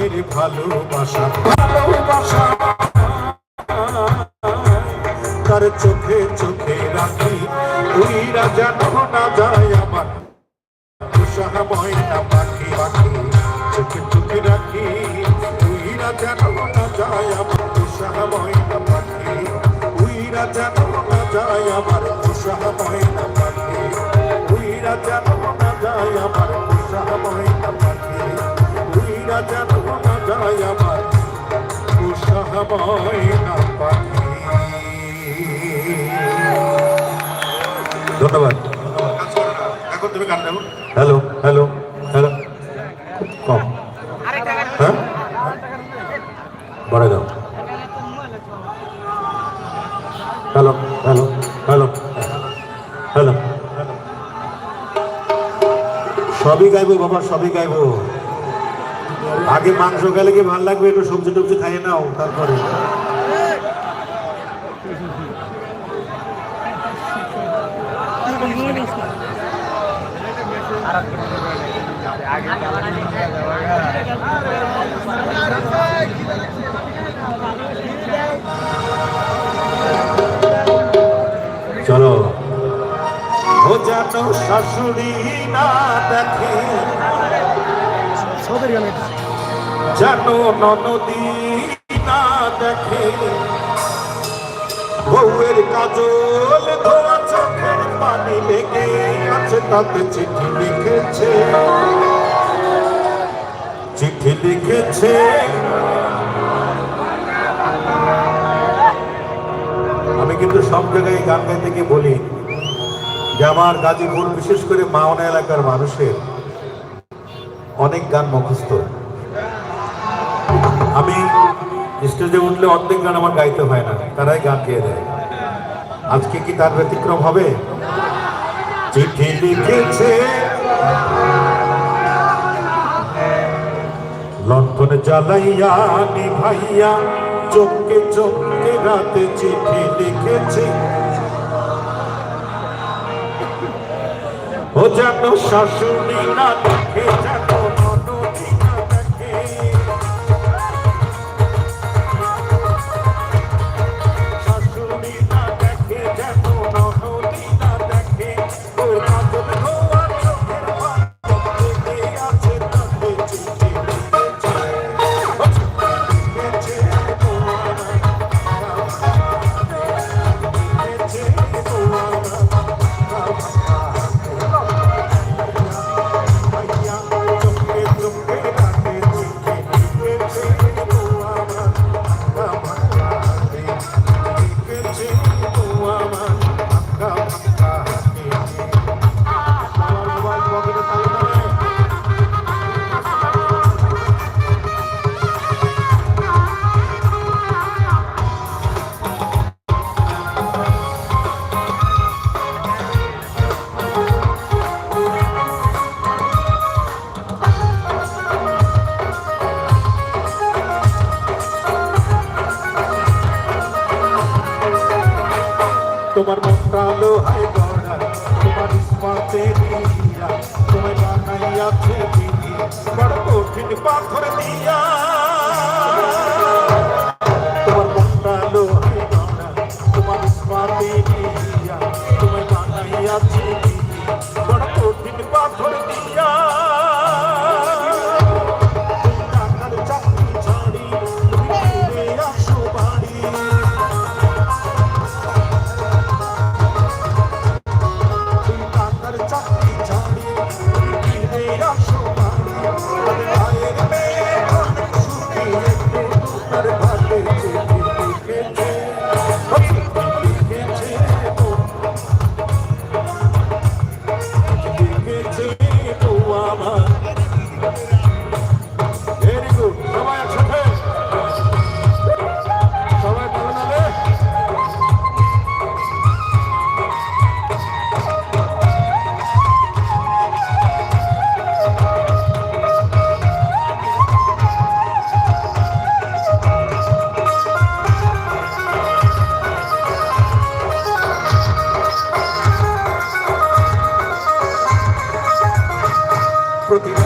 প্রাণের ভালোবাসা। ভালোবাসা। তার চোখে চোখে রাখি উইরা যেন না যায় আমার। উৎসাহ ময়না পাখি পাখি চোখে চোখে রাখি উইরা যেন না যায় আমার। উৎসাহ ময়না পাখি উইরা যেন না যায় আমার। ধন্যবাদ। Hello hello hello. কম হ্যাঁ? বাড়াই দাও। Hello hello hello. হ্যালো। সবই গাইবো বাবা সবই গাইবো। আগে মাংস খেলে কি ভালো লাগবে? একটু সবজি টবজি খাইয়ে নাও, তারপরে। চলো। ও যেন শাশুড়ি না দেখে যেন ননদি, না দেখে চিঠি লিখেছে। চিঠি লিখেছে। আমি কিন্তু সব জায়গায় গান গাইতে গিয়ে বলি যে আমার গাজীপুর, বিশেষ করে মাওনা এলাকার মানুষের অনেক গান মুখস্থ। আমি স্টেজে উঠলে অর্ধেক গান আমার গাইতে হয় না, তারাই গান গেয়ে দেয়। আজকে কি তার ব্যতিক্রম হবে? চিঠি লিখেছে লণ্ঠন জ্বালাইয়া নিভাইয়া, চোখে চোখে রাতে চিঠি লিখেছে। ও যেন শাশুড়ি না দেখে যেন তোমার মন্ত্রালো হাই গড়া তোমার ইস্পাতে দিয়া তোমায় বানাইয়াছে দিদি বড় কঠিন পাথর দিয়া। Rama. প্রতি